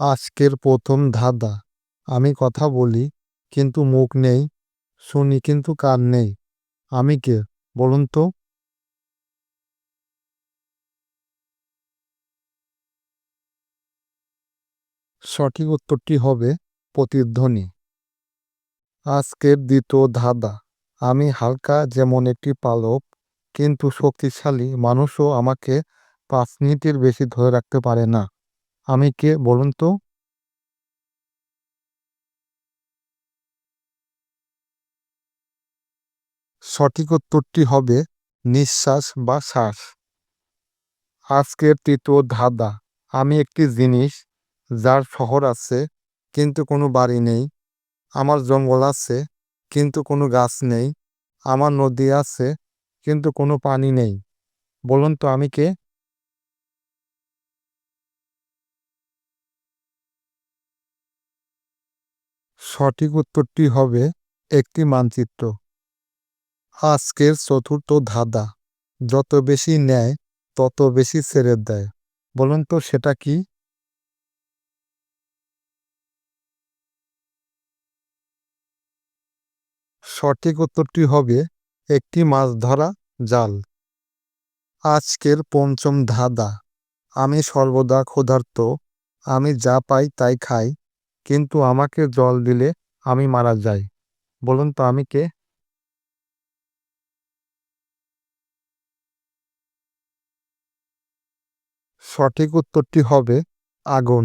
আজকের প্রথম ধাঁধা। আমি কথা বলি, কিন্তু মুখ নেই, শুনি কিন্তু কান নেই। আমি কে, বলুন তো? সঠিক উত্তরটি হবে প্রতিধ্বনি। আজকের দ্বিতীয় ধাঁধা। আমি হালকা যেমন একটি পালক, কিন্তু শক্তিশালী মানুষও আমাকে পাঁচ মিনিটের বেশি ধরে রাখতে পারে না। আমি কে, বলুন তো? সঠিক উত্তরটি হবে নিঃশ্বাস বা শ্বাস। আজকের তৃতীয় ধাঁধা। আমি একটি জিনিস যার শহর আছে, কিন্তু কোনো বাড়ি নেই। আমার জঙ্গল আছে, কিন্তু কোনো গাছ নেই। আমার নদী আছে, কিন্তু কোনো পানি নেই। বলুন তো আমি কে? সঠিক উত্তরটি হবে একটি মানচিত্র। আজকের চতুর্থ ধাঁধা, যত বেশি নেয় তত বেশি ছেড়ে দেয়। বলুন তো সেটা কি? সঠিক উত্তরটি হবে একটি মাছ ধরা জাল। আজকের পঞ্চম ধাঁধা, আমি সর্বদা ক্ষুধার্ত, আমি যা পাই তাই খাই কিন্তু আমাকে জল দিলে আমি মারা যাই। বলুন তো আমি কে? সঠিক উত্তরটি হবে আগুন।